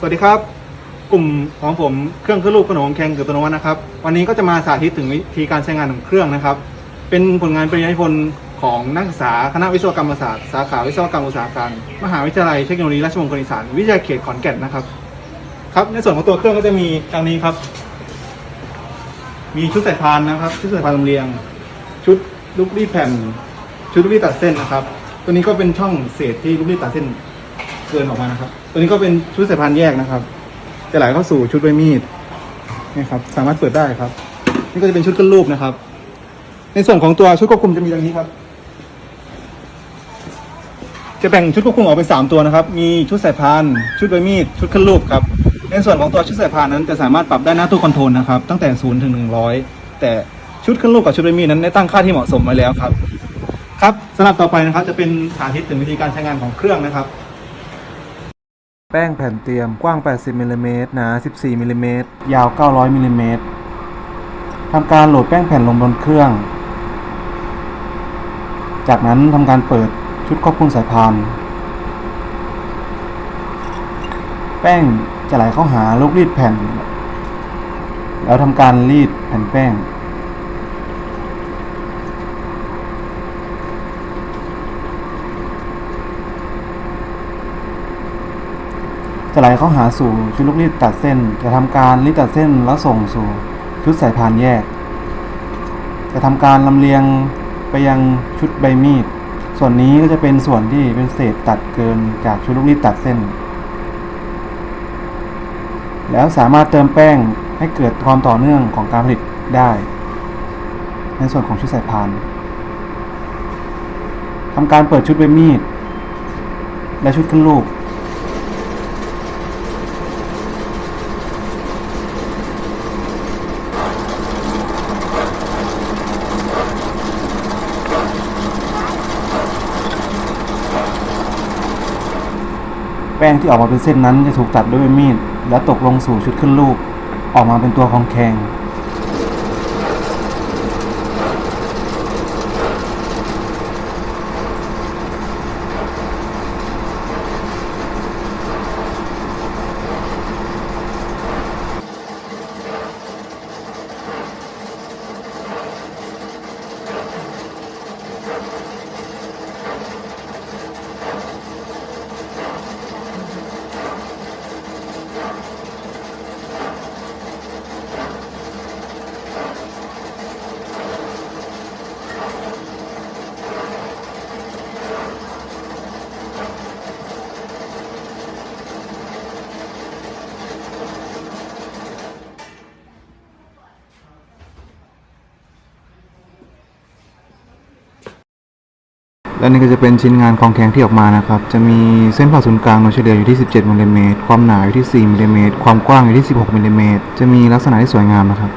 สวัสดีครับ กลุ่มของผมเครื่องขึ้นรูปขนมแข่งกับตัวนวัตนะครับ วันนี้ก็จะมาสาธิตถึงวิธีการใช้งานของเครื่องนะครับ เป็นผลงานปริญญานิพนธ์ของนักศึกษาคณะวิศวกรรมศาสตร์สาขาวิศวกรรมอุตสาหการมหาวิทยาลัยเทคโนโลยีราชมงคลอีสานวิทยาเขตขอนแก่นนะครับ ครับในส่วนของตัวเครื่องก็จะมีดังนี้ครับ มีชุดสายพานนะครับ ชุดสายพานลำเลียง ชุดลูกรีดแผ่น ชุดลูกรีดตัดเส้นนะครับ ตัวนี้ก็เป็นช่องเศษที่ลูกรีดตัดเส้น เกินออกมานะครับ ตัวนี้ก็เป็นชุดสายพานแยกนะครับ จะไหลเข้าสู่ชุดใบมีดนี่ครับ สามารถเปิดได้ครับ นี่ก็จะเป็นชุดขึ้นรูปนะครับ ในส่วนของตัวชุดควบคุมจะมีดังนี้ครับ จะแบ่งชุดควบคุมออกเป็นสามตัวนะครับ มีชุดสายพานชุดใบมีด ชุดขึ้นรูปครับ ในส่วนของตัวชุดสายพานนั้นจะสามารถปรับได้หน้าตู้คอนโทรลนะครับ ตั้งแต่ศูนย์ถึงหนึ่งร้อยแต่ชุดขึ้นรูปกับชุดใบมีดนั้นได้ตั้งค่าที่เหมาะสมไว้แล้วครับ ครับสำหรับต่อไปนะครับจะเป็นสาธิตถึงวิธีการใช้งานของเครื่องนะครับ แป้งแผ่นเตรียมกว้าง 80มิลลิเมตรหนา 14มิลลิเมตรยาว 900มิลลิเมตรทำการโหลดแป้งแผ่นลงบนเครื่อง จากนั้นทำการเปิดชุดควบคุมสายพาน แป้งจะไหลเข้าหาลูกรีดแผ่น แล้วทำการรีดแผ่นแป้ง จะไหลเข้าหาสู่ชุดลูกรีดตัดเส้น จะทำการรีดตัดเส้นแล้วส่งสู่ชุดสายพานแยก จะทำการลำเลียงไปยังชุดใบมีด ส่วนนี้ก็จะเป็นส่วนที่เป็นเศษตัดเกินจากชุดลูกรีดตัดเส้น แล้วสามารถเติมแป้งให้เกิดความต่อเนื่องของการผลิตได้ ในส่วนของชุดสายพานทำการเปิดชุดใบมีด และชุดขึ้นรูป แป้งที่ออกมาเป็นเส้นนั้นจะถูกตัดด้วยมีด แล้วตกลงสู่ชุดขึ้นรูป ออกมาเป็นตัวของแข็ง และนี่ก็จะเป็นชิ้นงานของแข็งที่ออกมานะครับ จะมีเส้นผ่าศูนย์กลางโดยเฉลี่ยอยู่ที่ 17มิลลิเมตรความหนาอยู่ที่ 4มิลลิเมตรความกว้างอยู่ที่ 16มิลลิเมตรจะมีลักษณะที่สวยงามนะครับ